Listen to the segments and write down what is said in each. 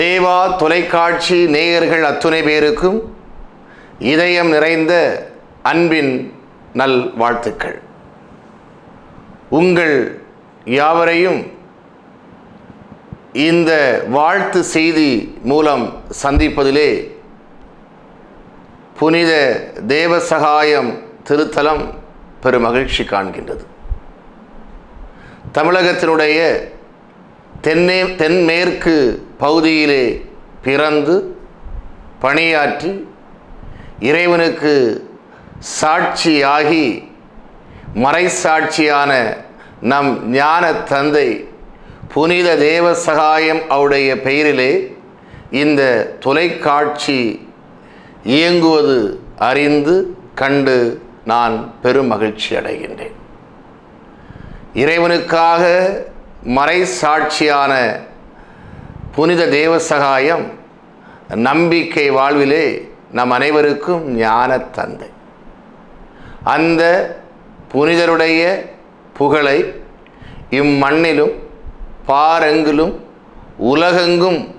தேவா தொலைக்காட்சி நேயர்கள் அத்துணை பேருக்கும் இதயம் நிறைந்த அன்பின் நல் வாழ்த்துக்கள். உங்கள் யாவரையும் இந்த வாழ்த்து செய்தி மூலம் சந்திப்பதிலே புனித தேவசகாயம் திருத்தலம் பெருமகிழ்ச்சி காண்கின்றது. தமிழகத்தினுடைய தென்னே தென்மேற்கு பகுதியிலே பிறந்து பணியாற்றி இறைவனுக்கு சாட்சியாகி மறைசாட்சியான நம் ஞான தந்தை புனித தேவ சகாயம் அவருடைய பெயரிலே இந்த தொலைக்காட்சி இயங்குவது அறிந்து கண்டு நான் பெரும் மகிழ்ச்சி அடைகின்றேன். இறைவனுக்காக மறைசாட்சியான புனித தேவ சகாயம் நம்பிக்கை வாழ்விலே நம் அனைவருக்கும் ஞான தந்தை. அந்த புனிதருடைய புகழை இம்மண்ணிலும் பாரெங்கிலும் உலகெங்கும்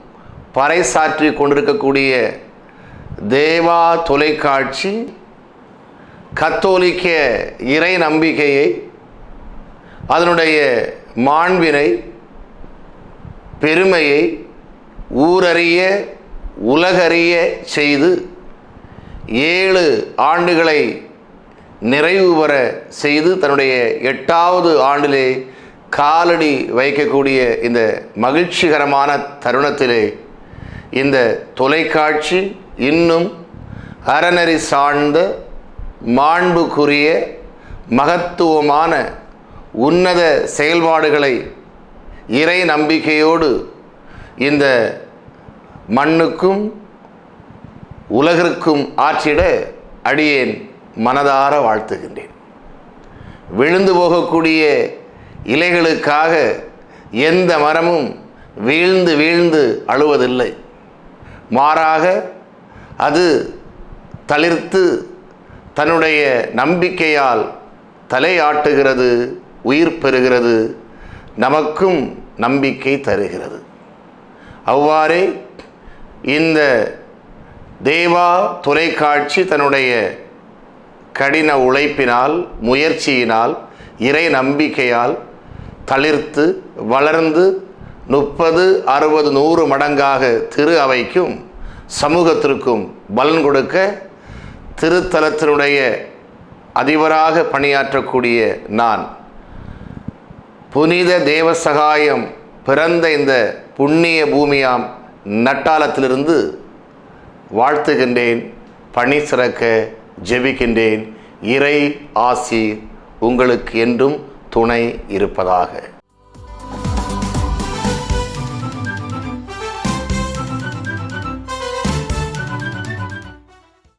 பறைசாற்றி கொண்டிருக்கக்கூடிய தேவா தொலைக்காட்சி கத்தோலிக்க இறை நம்பிக்கையை அதனுடைய மாண்பினை பெருமையை ஊரறிய உலகறிய செய்து ஏழு ஆண்டுகளை நிறைவு பெற செய்து தன்னுடைய எட்டாவது ஆண்டிலே காலடி வைக்கக்கூடிய இந்த மகிழ்ச்சிகரமான தருணத்திலே இந்த தொலைக்காட்சி இன்னும் அறநெறி சார்ந்த மாண்புக்குரிய மகத்துவமான உன்னத செயல்பாடுகளை இறை நம்பிக்கையோடு இந்த மண்ணுக்கும் உலகிற்கும் ஆற்றிட அடியேன் மனதார வாழ்த்துகின்றேன். விழுந்து போகக்கூடிய இலைகளுக்காக எந்த மரமும் வீழ்ந்து வீழ்ந்து அழுவதில்லை. மாறாக அது தளிர்த்து தன்னுடைய நம்பிக்கையால் தலையாட்டுகிறது உயிர் பெறுகிறது நமக்கும் நம்பிக்கை தருகிறது. அவ்வாறே இந்த தேவா தொலைக்காட்சி தன்னுடைய கடின உழைப்பினால் முயற்சியினால் இறை நம்பிக்கையால் தளிர்த்து வளர்ந்து முப்பது அறுபது நூறு மடங்காக திரு அவைக்கும் சமூகத்திற்கும் பலன் கொடுக்க திருத்தலத்தினுடைய அதிபராக பணியாற்றக்கூடிய நான் புனித தேவசகாயம் பிறந்த இந்த புண்ணிய பூமியாம் நட்டாளத்திலிருந்து வாழ்த்துகின்றேன் பணி சிறக்க ஜெபிக்கின்றேன் இறை ஆசி உங்களுக்கு என்றும் துணை இருப்பதாக.